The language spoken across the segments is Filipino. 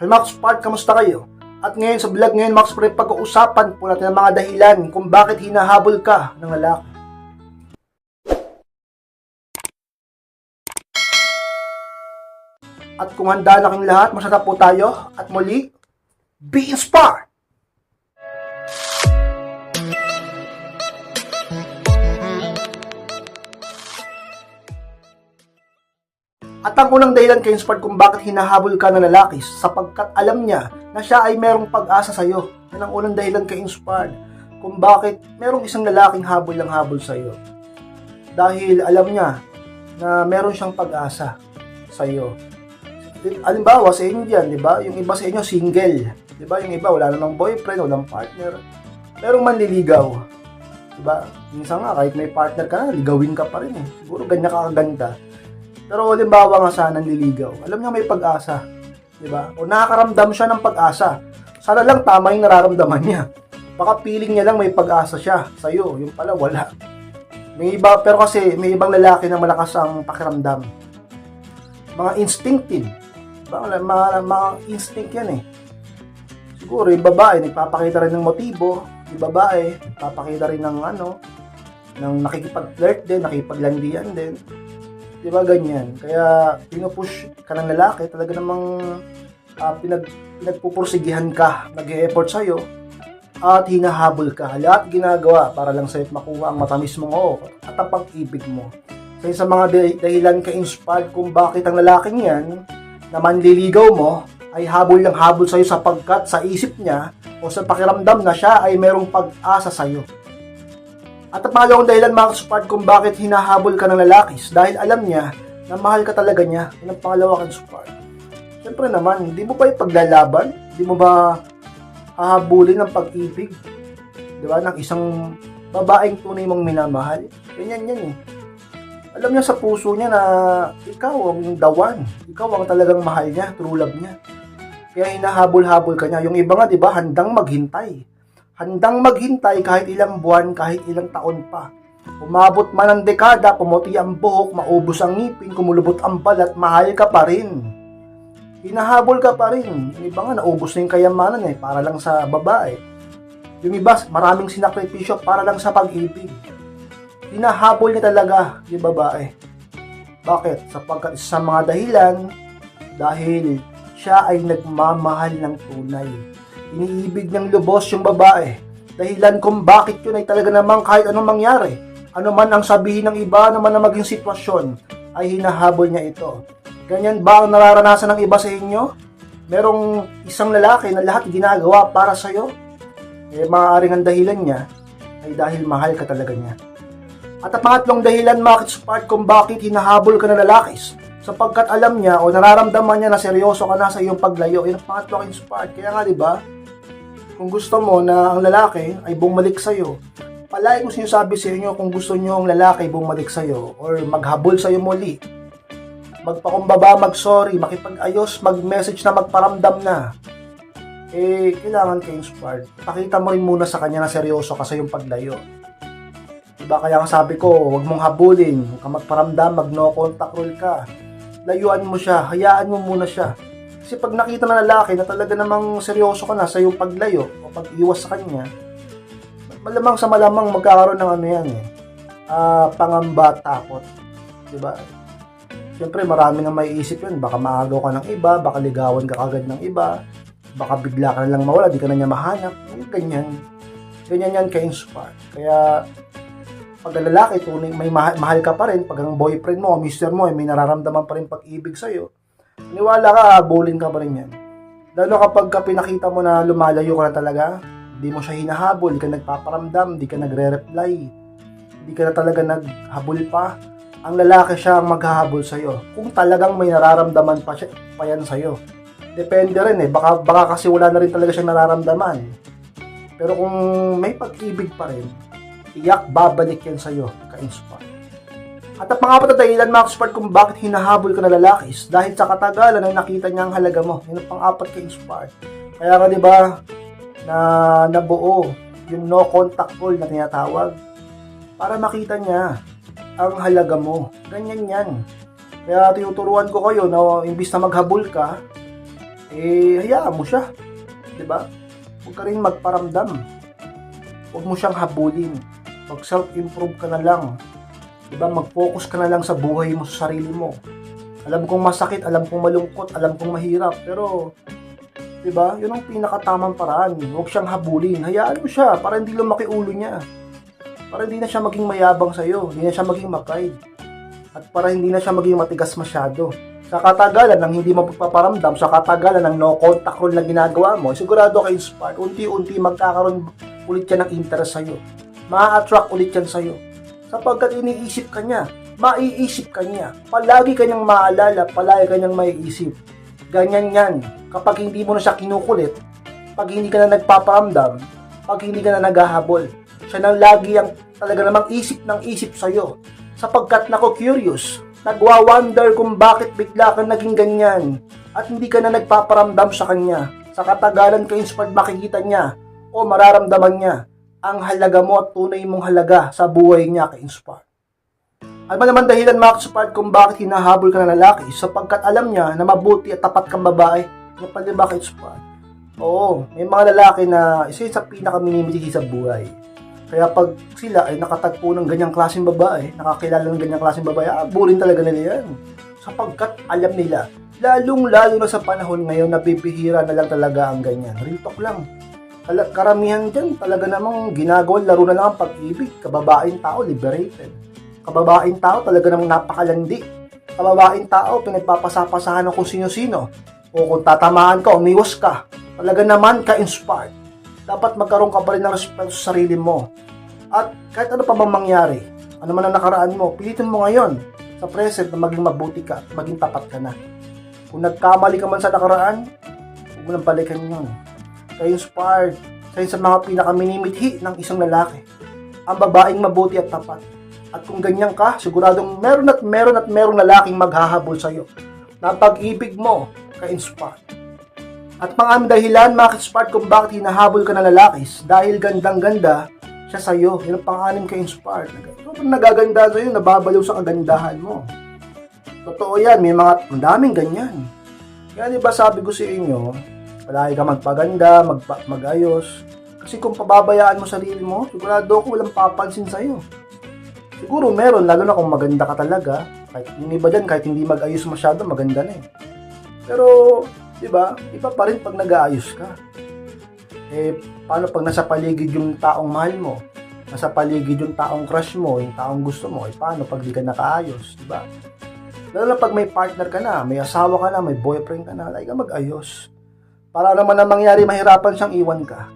Max Park, kamusta kayo? At ngayon sa vlog ngayon Max Pre, pag-uusapan po natin ang mga dahilan kung bakit hinahabol ka ng lalaki. At kung handa na kayong lahat, masarap po tayo. At muli, be inspired! At ang unang dahilan kay Inspired kung bakit hinahabol ka ng lalaki sapagkat alam niya na siya ay merong pag-asa sa'yo. Yan ang unang dahilan kay Inspired kung bakit merong isang lalaking habol lang habol sa'yo. Dahil alam niya na meron siyang pag-asa sa'yo. Alimbawa sa inyo dyan, di ba? Yung iba sa inyo single. Di ba? Yung iba wala namang boyfriend, walang partner. Merong manliligaw. Di ba? Minsan nga kahit may partner ka na, ligawin ka pa rin eh. Siguro ganyan ka kaganda. Pero halimbawa nga sa nanliligaw, alam niya may pag-asa. Di ba? O nakakaramdam siya ng pag-asa. Sana lang tama yung nararamdaman niya. Baka feeling niya lang may pag-asa siya sa'yo. Yung pala wala. May iba, pero kasi may ibang lalaki na malakas ang pakiramdam. Mga instinctive. Diba? Mga, mga instinct yan eh. Siguro yung babae, nagpapakita rin ng motibo. Yung babae, nagpapakita rin ng ano, ng nakikipag-flirt din, nakikipaglandian din. Di ba ganyan? Kaya pinupush ka ng lalaki, talaga namang uh, pinag, pinagpupursigihan ka, nag-e-effort sa'yo, at hinahabol ka. Lahat ginagawa para lang sa'yo makuha ang matamis mong oo at ang pag-ibig mo. Kaya sa mga dah- dahilan ka-inspired kung bakit ang lalaking yan na manliligaw mo ay habol lang habol sa'yo sapagkat sa isip niya o sa pakiramdam na siya ay merong pag-asa sa'yo. At ang pangalawang dahilan mga kasupad kung bakit hinahabol ka ng lalaki is dahil alam niya na mahal ka talaga niya. Yan ang pangalawa kang support. Siyempre naman, hindi mo ba ipaglalaban? Hindi mo ba hahabulin ng pag-ibig? Di ba? Ng isang babaeng tunay mong minamahal? Ganyan yan eh. Alam niya sa puso niya na ikaw ang dawan. Ikaw ang talagang mahal niya, true love niya. Kaya hinahabol-habol ka niya. Yung iba nga, di ba, handang maghintay handang maghintay kahit ilang buwan, kahit ilang taon pa. Umabot man ang dekada, pumuti ang buhok, maubos ang ngipin, kumulubot ang balat, mahal ka pa rin. Hinahabol ka pa rin. Yung iba nga, naubos na yung kayamanan eh, para lang sa babae. Yung iba, maraming sinakripisyo para lang sa pag-ibig. Hinahabol niya talaga yung babae. Bakit? Sapagkat sa mga dahilan, dahil siya ay nagmamahal ng tunay iniibig ng lubos yung babae. Dahilan kung bakit yun ay talaga namang kahit anong mangyari. Ano man ang sabihin ng iba, ano man ang maging sitwasyon, ay hinahabol niya ito. Ganyan ba ang nararanasan ng iba sa inyo? Merong isang lalaki na lahat ginagawa para sa'yo? Eh, maaaring ang dahilan niya ay dahil mahal ka talaga niya. At ang pangatlong dahilan, Makit Spark, kung bakit hinahabol ka ng lalakis sapagkat alam niya o nararamdaman niya na seryoso ka na sa iyong paglayo. Yan ang pangatlo kang spark. Kaya nga, di ba, kung gusto mo na ang lalaki ay bumalik sa'yo, palagi ko sinasabi sa inyo kung gusto nyo ang lalaki bumalik sa'yo or maghabol sa'yo muli, magpakumbaba, mag-sorry, makipag-ayos, mag-message na magparamdam na, eh, kailangan ka inspired. Pakita mo rin muna sa kanya na seryoso ka sa yung paglayo. Diba kaya nga sabi ko, huwag mong habulin, huwag ka magparamdam, mag no contact rule ka. Layuan mo siya, hayaan mo muna siya. Kasi pag nakita ng lalaki na talaga namang seryoso ka na sa iyong paglayo o pag-iwas sa kanya, malamang sa malamang magkakaroon ng ano yan eh, ah, pangamba, takot. Diba? Siyempre marami nang may isip yun. Baka maagaw ka ng iba, baka ligawan ka kagad ng iba, baka bigla ka na lang mawala, di ka na niya mahanap. Yung Ganyan. Ganyan yan ka-inspire. Kaya, pag lalaki, tunay, may mahal, mahal ka pa rin, pag ang boyfriend mo, o mister mo, eh, may nararamdaman pa rin pag-ibig sa'yo, niwala ka, bullying ka pa rin yan. Lalo kapag ka pinakita mo na lumalayo ka na talaga, di mo siya hinahabol, di ka nagpaparamdam, di ka nagre-reply, di ka na talaga naghabol pa, ang lalaki siya ang maghahabol sa'yo. Kung talagang may nararamdaman pa, siya, pa yan sa'yo. Depende rin eh, baka, baka kasi wala na rin talaga siyang nararamdaman. Pero kung may pag-ibig pa rin, iyak babalik yan sa'yo, ka-inspire. At ang pangapat na dahilan, mga expert, kung bakit hinahabol ka na lalaki is dahil sa katagalan ay nakita niya ang halaga mo. Yun ang pang-apat ka inspired. Kaya nga, di ba, na nabuo yung no contact rule na tinatawag para makita niya ang halaga mo. Ganyan yan. Kaya tinuturuan ko kayo na imbis na maghabol ka, eh, hayaan mo siya. 'Di ba? Huwag ka rin magparamdam. Huwag mo siyang habulin. Mag self-improve ka na lang. 'Di ba? Mag-focus ka na lang sa buhay mo, sa sarili mo. Alam kong masakit, alam kong malungkot, alam kong mahirap, pero 'di ba? 'Yun ang pinakatamang paraan. Huwag siyang habulin. Hayaan mo siya para hindi lumaki ulo niya. Para hindi na siya maging mayabang sa iyo, hindi na siya maging makay. At para hindi na siya maging matigas masyado. Sa katagalan ng hindi mo pagpaparamdam, sa katagalan ng no contact rule na ginagawa mo, sigurado ka inspired. Unti-unti magkakaroon ulit yan ng interest sa'yo. Ma-attract ulit yan sa'yo. Sapagkat iniisip ka niya, maiisip ka niya. Palagi kanyang maalala, palagi kanyang maiisip. Ganyan yan. Kapag hindi mo na siya kinukulit, pag hindi ka na nagpaparamdam, pag hindi ka na naghahabol, siya nang lagi ang talaga namang isip ng isip sa'yo. Sapagkat nako curious, nagwa-wonder kung bakit bigla ka naging ganyan at hindi ka na nagpaparamdam sa kanya. Sa katagalan ka inspired makikita niya o mararamdaman niya ang halaga mo at tunay mong halaga sa buhay niya ka-inspired. Ano ba naman dahilan mga ka-inspired kung bakit hinahabol ka ng lalaki sapagkat alam niya na mabuti at tapat kang babae? Yan pala ba ka-inspired? Oo, may mga lalaki na isa sa pinaka-minimiti sa buhay. Kaya pag sila ay nakatagpo ng ganyang klaseng babae, nakakilala ng ganyang klaseng babae, abulin talaga nila yan. Sapagkat alam nila, lalong-lalo na sa panahon ngayon na bibihira na lang talaga ang ganyan. Real talk lang. Karamihan dyan talaga namang ginagawa, laro na lang ang pag-ibig. Kababaeng tao, liberated. Kababaeng tao talaga namang napakalandi. Kababaeng tao, pinagpapasapasahan ng kung sino-sino. O kung tatamaan ka, umiwas ka. Talaga naman ka-inspired dapat magkaroon ka pa rin ng respeto sa sarili mo. At kahit ano pa bang mangyari, ano man ang nakaraan mo, pilitin mo ngayon sa present na maging mabuti ka at maging tapat ka na. Kung nagkamali ka man sa nakaraan, huwag mo nang balikan yun. Kaya inspired, kaya sa mga pinakaminimithi ng isang lalaki, ang babaeng mabuti at tapat. At kung ganyan ka, siguradong meron at meron at merong lalaking maghahabol sa'yo na pag-ibig mo ka-inspired. At mga dahilan, mga ka-inspired, kung bakit hinahabol ka ng lalaki dahil gandang-ganda siya sa'yo. Yun ang pang-anim ka-inspired. Sobrang nagaganda sa'yo, nababaliw sa kagandahan mo. Totoo yan, may mga, ang daming ganyan. Kaya di ba sabi ko sa inyo, palagi ka magpaganda, magpa, magayos. Kasi kung pababayaan mo sarili mo, sigurado ko walang papansin sa'yo. Siguro meron, lalo na kung maganda ka talaga. Kahit yung iba dyan, kahit hindi mag-ayos masyado, maganda na eh. Pero, di ba, iba pa rin pag nag-aayos ka. Eh, paano pag nasa paligid yung taong mahal mo? Nasa paligid yung taong crush mo, yung taong gusto mo, eh paano pag di ka nakaayos, di ba? Lalo na pag may partner ka na, may asawa ka na, may boyfriend ka na, like ka mag-ayos. Para naman na mangyari, mahirapan siyang iwan ka.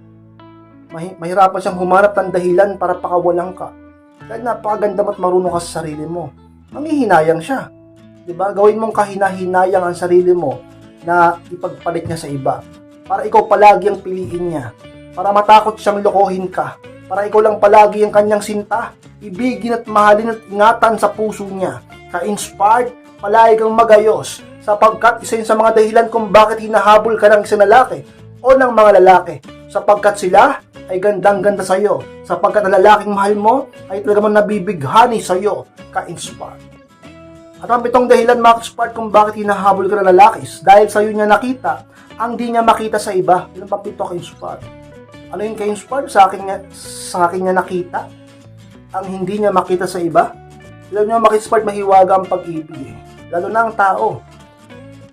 Mahi- mahirapan siyang humanap ng dahilan para pakawalan ka. Dahil napakaganda mo at marunong ka sa sarili mo. Manghihinayang siya. ba? Gawin mong kahinahinayang ang sarili mo na ipagpalit niya sa iba. Para ikaw palagi ang piliin niya. Para matakot siyang lokohin ka. Para ikaw lang palagi ang kanyang sinta. Ibigin at mahalin at ingatan sa puso niya. Ka-inspired, palagi kang magayos. Sapagkat isa yun sa mga dahilan kung bakit hinahabol ka ng isang lalaki o ng mga lalaki. Sapagkat sila ay gandang-ganda sa iyo. Sapagkat ang lalaking mahal mo ay talaga mong nabibighani sa iyo. Ka-inspired. At ang pitong dahilan, Max Part, kung bakit hinahabol ka ng lalaki dahil sa iyo niya nakita ang di niya makita sa iba. Yun ang papito kay Inspired. Ano yung kay Inspired? Sa akin, niya, sa akin niya nakita ang hindi niya makita sa iba. Alam niyo, Max Part, mahiwaga ang pag-ibig. eh. Lalo na ang tao.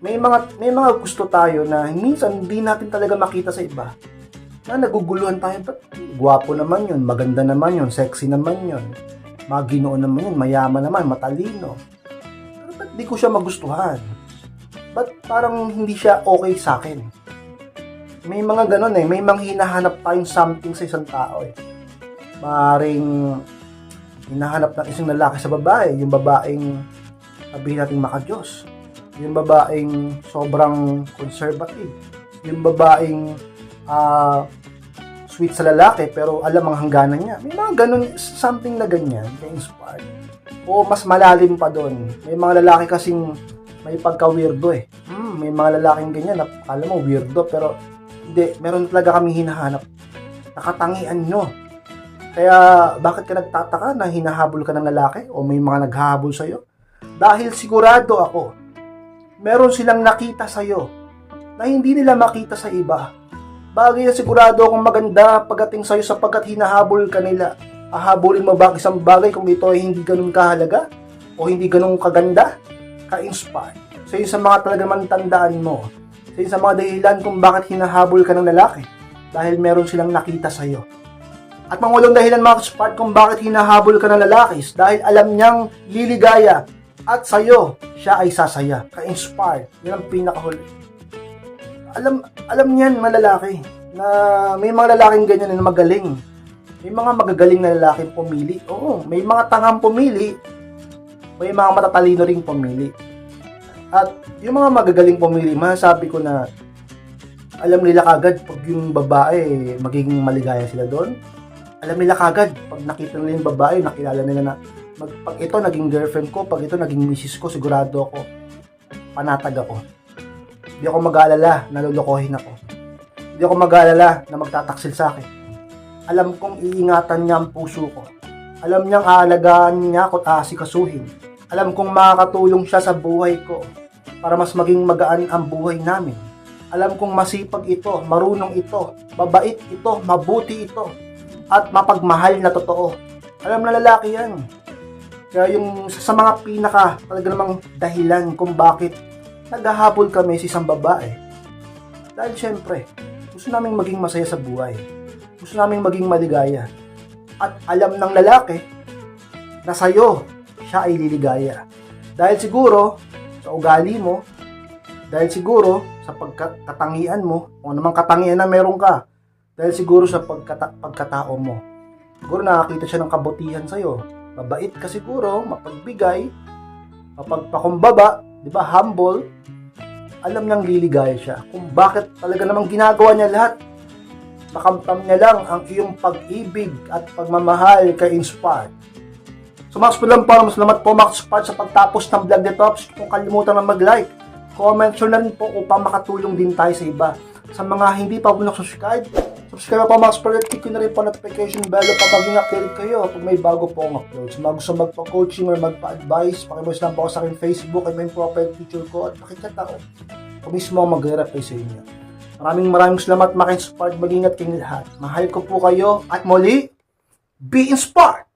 May mga, may mga gusto tayo na minsan hindi natin talaga makita sa iba. Na naguguluhan tayo, ba't gwapo naman yun, maganda naman yun, sexy naman yun, maginoon naman yun, mayaman naman, matalino pero ba't di ko siya magustuhan? Ba't parang hindi siya okay sa akin? May mga ganun eh, may mga hinahanap tayong something sa isang tao eh. Maring hinahanap ng isang lalaki sa babae, yung babaeng sabihin natin makajos, yung babaeng sobrang conservative, yung babaeng ah, sweet sa lalaki pero alam ang hangganan niya. May mga ganun, something na ganyan, ka-inspired. O mas malalim pa doon. May mga lalaki kasing may pagka-weirdo eh. Hmm, may mga lalaking ganyan na akala mo weirdo pero hindi, meron talaga kami hinahanap. Nakatangian nyo. Kaya bakit ka nagtataka na hinahabol ka ng lalaki o may mga naghahabol sa'yo? Dahil sigurado ako, meron silang nakita sa'yo na hindi nila makita sa iba. Bagay na sigurado akong maganda pagdating sa'yo sapagkat hinahabol ka nila. Ahabulin mo ba ang isang bagay kung ito ay hindi ganun kahalaga? O hindi ganun kaganda? Ka-inspire. So yun sa mga talaga man tandaan mo. So yun sa mga dahilan kung bakit hinahabol ka ng lalaki. Dahil meron silang nakita sa'yo. At mangulong dahilan mga kaspart kung bakit hinahabol ka ng lalaki dahil alam niyang liligaya at sa'yo, siya ay sasaya. Ka-inspired. Yan ang pinakahuli. Alam, alam niyan mga lalaki na may mga lalaking ganyan na magaling. May mga magagaling na lalaking pumili. Oo, may mga tangang pumili. May mga matatalino ring pumili. At yung mga magagaling pumili, masasabi ko na alam nila kagad pag yung babae magiging maligaya sila doon. Alam nila kagad pag nakita nila yung babae, nakilala nila na mag, pag ito naging girlfriend ko, pag ito naging misis ko, sigurado ako panatag ako. Hindi ako mag-aalala na lulukohin ako. Hindi ako mag-aalala na magtataksil sa akin. Alam kong iingatan niya ang puso ko. Alam niyang aalagaan niya ako at asikasuhin. Alam kong makakatulong siya sa buhay ko para mas maging magaan ang buhay namin. Alam kong masipag ito, marunong ito, mabait ito, mabuti ito, at mapagmahal na totoo. Alam na lalaki yan. Kaya yung sa mga pinaka talaga namang dahilan kung bakit naghahabol kami sa isang babae. Dahil syempre, gusto naming maging masaya sa buhay. Gusto naming maging maligaya. At alam ng lalaki na sa'yo, siya ay liligaya. Dahil siguro, sa ugali mo, dahil siguro, sa pagkatangian mo, o namang katangian na meron ka, dahil siguro sa pagkata- pagkatao mo. Siguro nakakita siya ng kabutihan sa'yo. Mabait ka siguro, mapagbigay, mapagpakumbaba, di ba, humble, alam niyang liligaya siya. Kung bakit talaga namang ginagawa niya lahat. Makamtam niya lang ang iyong pag-ibig at pagmamahal kay Inspired. So mas po lang po, salamat po Max Part sa pagtapos ng vlog nito. Kung kalimutan na mag-like, comment nyo na rin po upang makatulong din tayo sa iba. Sa mga hindi pa po subscribe subscribe po Max Part at click nyo na rin po notification bell para maging updated kayo pag may bago po ang upload. Sa mga gusto magpa-coaching or magpa-advise, pakimulis lang po ako sa aking Facebook at may profile picture ko at makikita ko. Ako mismo ang mag-reply sa inyo. Maraming maraming salamat, Max Part. Mag-ingat kayong lahat. Mahal ko po kayo at muli, be inspired!